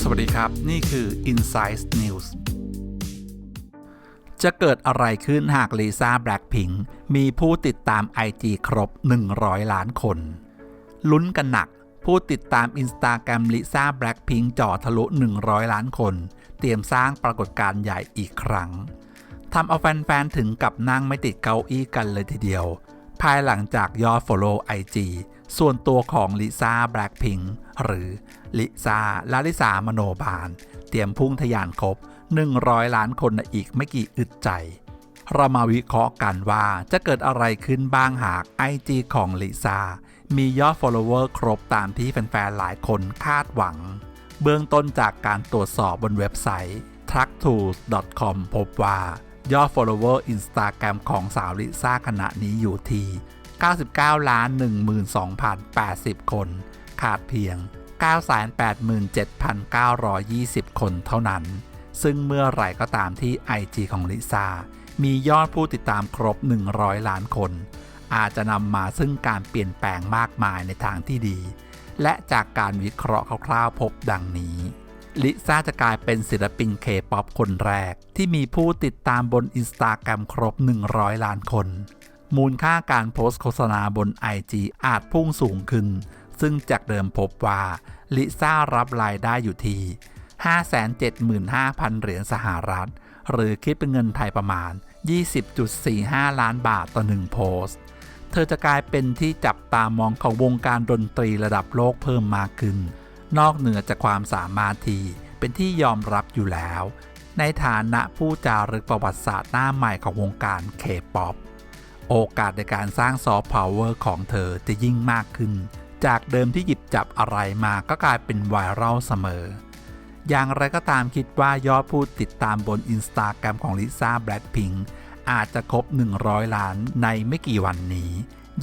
สวัสดีครับ นี่คือ Insight News จะเกิดอะไรขึ้นหากลิซ่าแบล็ k พิงมีผู้ติดตาม IG ครบ 100 ล้านคน ลุ้นกันหนัก ผู้ติดตาม Instagram ลิซ่าแบล็ k พิงจ่อทะลุ 100 ล้านคน เตรียมสร้างปรากฏการณ์ใหญ่อีกครั้งทำเอาแฟนๆ ถึงกับนั่งไม่ติดเก้าอี้กันเลยทีเดียว ภายหลังจากยอด Follow IG ส่วนตัวของลิซ่าแบล็ k พิงหรือลิซ่าลาลิสามโนบาล เตรียมพุ่งทะยานครบ 100 ล้านคนในอีกไม่กี่อึดใจ เรามาวิเคราะห์กันว่าจะเกิดอะไรขึ้นบ้างหาก IG ของลิซ่ามียอด follower ครบตามที่แฟนๆ หลายคนคาดหวัง เบื้องต้นจากการตรวจสอบบนเว็บไซต์ tracktools.com พบว่า ยอด follower Instagram ของสาวลิซ่าขณะนี้อยู่ที่ 99 ล้าน 12,080 คน ขาดเพียง 987,920 คนเท่านั้น ซึ่งเมื่อไหร่ก็ตามที่ IG ของลิซ่า มียอดผู้ติดตามครบ 100 ล้านคน อาจจะนำมาซึ่งการเปลี่ยนแปลงมากมายในทางที่ดี และจากการวิเคราะห์คร่าวๆพบดังนี้ ลิซ่าจะกลายเป็นศิลปินเคป๊อปคนแรก ที่มีผู้ติดตามบนอินสตาแกรมครบ 100 ล้านคน มูลค่าการโพสต์โฆษณาบน IG อาจพุ่งสูงขึ้น ซึ่งจากเดิมพบว่า ลิซ่ารับรายได้อยู่ที่ 575,000 เหรียญสหรัฐ หรือคิดเป็นเงินไทยประมาณ 20.45 ล้านบาทต่อหนึ่งโพสต์ เธอจะกลายเป็นที่จับตามองของวงการดนตรีระดับโลกเพิ่มมากขึ้น นอกเหนือจากความสามารถที่เป็นที่ยอมรับอยู่แล้ว ในฐานะผู้จารึกประวัติศาสตร์หน้าใหม่ของวงการเคป๊อปโอกาสในการสร้างซอฟต์พาวเวอร์ของเธอจะยิ่งมากขึ้น จากเดิมที่หยิบจับอะไรมาก็กลายเป็นไวรัลเสมอ อย่างไรก็ตามคิดว่ายอดผู้ติดตามบนอินสตาแกรมของลิซ่าแบล็ k พิงอาจจะครบ 100 ล้านในไม่กี่วันนี้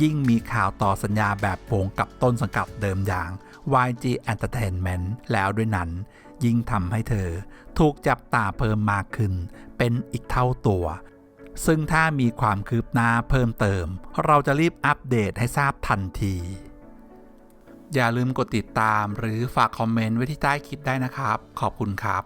ยิ่งมีข่าวต่อสัญญาแบบโปงกับต้นสังกัดเดิมอย่าง YG Entertainment แล้วด้วยนั้น ยิ่งทำให้เธอ ถูกจับตาเพิ่มมากขึ้น เป็นอีกเท่าตัว ซึ่งถ้ามีความคืบหน้าเพิ่มเติม เราจะรีบอัปเดตให้ทราบทันที อย่าลืมกดติดตามหรือฝากคอมเมนต์ไว้ที่ใต้คลิปได้นะครับ ขอบคุณครับ